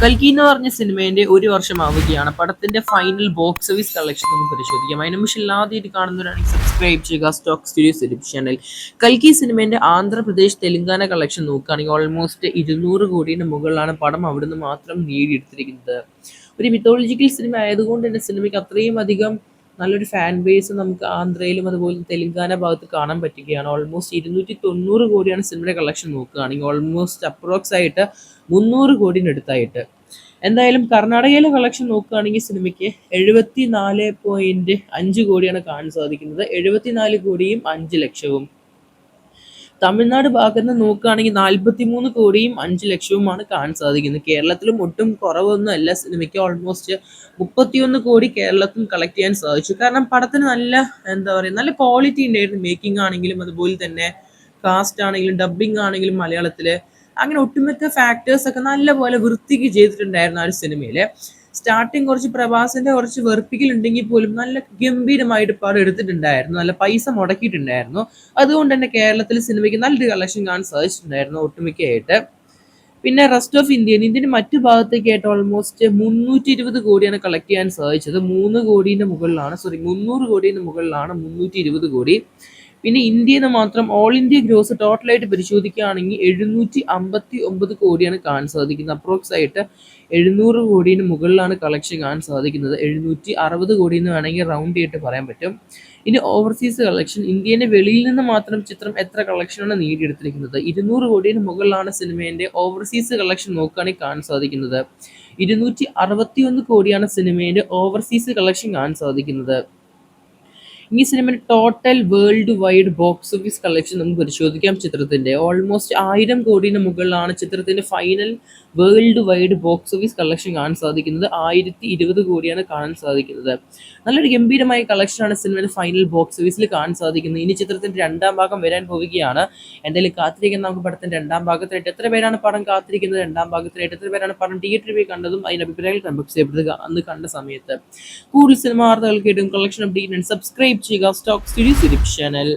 കൽക്കി എന്ന് പറഞ്ഞ സിനിമേന്റെ ഒരു വർഷം ആവുകയാണ് പടത്തിന്റെ ഫൈനൽ ബോക്സ് ഓഫീസ് കളക്ഷൻ ഒന്ന് പരിശോധിക്കാം. അതിന് മുമ്പ് ഇല്ലാതെയായിട്ട് കാണുന്നവരാണെങ്കിൽ സബ്സ്ക്രൈബ് ചെയ്യുക. സ്റ്റോക്ക് സ്റ്റുഡിയോസ് യൂട്യൂബ് ചാനൽ കൽക്കി സിനിമേന്റെ ആന്ധ്രാപ്രദേശ് തെലങ്കാന കളക്ഷൻ നോക്കുകയാണെങ്കിൽ ഓൾമോസ്റ്റ് ഇരുന്നൂറ് കോടിയുടെ മുകളിലാണ് പടം അവിടുന്ന് മാത്രം നേടിയെടുത്തിരിക്കുന്നത്. ഒരു മിത്തോളജിക്കൽ സിനിമ ആയതുകൊണ്ട് തന്നെ സിനിമയ്ക്ക് അത്രയും അധികം നല്ലൊരു ഫാൻ ബേസ് നമുക്ക് ആന്ധ്രയിലും അതുപോലെ തെലങ്കാന ഭാഗത്ത് കാണാൻ പറ്റുകയാണ്. ഓൾമോസ്റ്റ് ഇരുന്നൂറ്റി തൊണ്ണൂറ് കോടിയാണ് സിനിമയുടെ കളക്ഷൻ നോക്കുകയാണെങ്കിൽ ഓൾമോസ്റ്റ് അപ്രോക്സ് ആയിട്ട് മുന്നൂറ് കോടിനടുത്തായിട്ട്. എന്തായാലും കർണാടകയിലെ കളക്ഷൻ നോക്കുകയാണെങ്കിൽ സിനിമയ്ക്ക് എഴുപത്തി നാല് പോയിന്റ് അഞ്ച് കോടിയാണ് കാണാൻ സാധിക്കുന്നത്. എഴുപത്തിനാല് കോടിയും അഞ്ച് ലക്ഷവും. തമിഴ്നാട് ഭാഗത്ത് നിന്ന് നോക്കുകയാണെങ്കിൽ നാൽപ്പത്തി മൂന്ന് കോടിയും അഞ്ച് ലക്ഷവുമാണ് കാണാൻ സാധിക്കുന്നത്. കേരളത്തിലും ഒട്ടും കുറവൊന്നും അല്ല സിനിമയ്ക്ക്. ഓൾമോസ്റ്റ് മുപ്പത്തിയൊന്ന് കോടി കേരളത്തിൽ കളക്ട് ചെയ്യാൻ സാധിച്ചു. കാരണം പടത്തിന് നല്ല എന്താ പറയുക നല്ല ക്വാളിറ്റി ഉണ്ടായിരുന്നു. മേക്കിംഗ് ആണെങ്കിലും അതുപോലെ തന്നെ കാസ്റ്റ് ആണെങ്കിലും ഡബിങ് ആണെങ്കിലും മലയാളത്തിൽ. അങ്ങനെ ഒട്ടുമിക്ക ഫാക്ടേഴ്സ് ഒക്കെ നല്ലപോലെ വൃത്തിക്ക് ചെയ്തിട്ടുണ്ടായിരുന്നു ആ ഒരു സിനിമയിൽ സ്റ്റാർട്ടിങ് കുറച്ച് പ്രഭാസിന്റെ കുറച്ച് വെറുപ്പിക്കലുണ്ടെങ്കിൽ പോലും നല്ല ഗംഭീരമായിട്ട് പടം എടുത്തിട്ടുണ്ടായിരുന്നു. നല്ല പൈസ മുടക്കിയിട്ടുണ്ടായിരുന്നു. അതുകൊണ്ട് തന്നെ കേരളത്തിൽ സിനിമയ്ക്ക് നല്ലൊരു കളക്ഷൻ കാണാൻ സാധിച്ചിട്ടുണ്ടായിരുന്നു ഒട്ടുമിക്കയായിട്ട്. പിന്നെ റെസ്റ്റ് ഓഫ് ഇന്ത്യ ഇന്ത്യന്റെ മറ്റു ഭാഗത്തേക്കായിട്ട് ഓൾമോസ്റ്റ് മുന്നൂറ്റി ഇരുപത് കോടിയാണ് കളക്ട് ചെയ്യാൻ സാധിച്ചത്. മൂന്ന് കോടീന്റെ മുകളിലാണ് സോറി മുന്നൂറ് കോടീന്റെ മുകളിലാണ് മുന്നൂറ്റി ഇരുപത് കോടി. പിന്നെ ഇന്ത്യയിൽ നിന്ന് മാത്രം ഓൾ ഇന്ത്യ ഗ്രോസ് ടോട്ടലായിട്ട് പരിശോധിക്കുകയാണെങ്കിൽ എഴുന്നൂറ്റി അമ്പത്തി ഒമ്പത് കോടിയാണ് കാണാൻ സാധിക്കുന്നത്. അപ്രോക്സ് ആയിട്ട് എഴുന്നൂറ് കോടിന് മുകളിലാണ് കളക്ഷൻ കാണാൻ സാധിക്കുന്നത്. എഴുന്നൂറ്റി അറുപത് കോടി എന്ന് വേണമെങ്കിൽ റൗണ്ട് ചെയ്തിട്ട് പറയാൻ പറ്റും. ഇനി ഓവർസീസ് കളക്ഷൻ ഇന്ത്യന്റെ വെളിയിൽ നിന്ന് മാത്രം ചിത്രം എത്ര കളക്ഷനാണ് നേടിയെടുത്തിരിക്കുന്നത്? ഇരുന്നൂറ് കോടിന് മുകളിലാണ് സിനിമേന്റെ ഓവർസീസ് കളക്ഷൻ നോക്കുകയാണെങ്കിൽ കാണാൻ സാധിക്കുന്നത്. ഇരുന്നൂറ്റി അറുപത്തി ഒന്ന് കോടിയാണ് സിനിമേന്റെ ഓവർസീസ് കളക്ഷൻ കാണാൻ സാധിക്കുന്നത്. ഈ സിനിമയുടെ total world wide box office collection നമുക്ക് പരിശോധിക്കാം ചിത്രത്തിന്റെ. ഓൾമോസ്റ്റ് ആയിരം കോടിന് മുകളിലാണ് ചിത്രത്തിന്റെ final world wide box office collection കാണാൻ സാധിക്കുന്നത്. ആയിരത്തി ഇരുപത് കോടിയാണ് കാണാൻ സാധിക്കുന്നത്. നല്ലൊരു ഗംഭീരമായ കളക്ഷനാണ് സിനിമയുടെ ഫൈനൽ ബോക്സ് ഓഫീസിൽ കാണാൻ സാധിക്കുന്നത്. ഇനി ചിത്രത്തിന്റെ രണ്ടാം ഭാഗം വരാൻ പോവുകയാണ്. എന്തായാലും കാത്തിരിക്കുന്ന നമുക്ക് പടത്തിന്റെ രണ്ടാം ഭാഗത്തിനായിട്ട് എത്ര പേരാണ് പടം കാത്തിരിക്കുന്നത്? രണ്ടാം ഭാഗത്തിനായിട്ട് എത്ര പേരാണ് പടം തിയേറ്ററിൽ പോയി കണ്ടതും അതിന്റെ അഭിപ്രായങ്ങൾ കമ്പക്സ് ചെയ്യപ്പെടുക അന്ന് കണ്ട സമയത്ത്. കൂടുതൽ സിനിമ വാർത്തകൾ കേട്ടും കളക്ഷൻ അപ്ഡേറ്റ് സബ്സ്ക്രൈബ് ചെയ്യുക സ്റ്റോക്ക് സ്റ്റുഡിയോസ് യൂട്യൂബ് ചാനൽ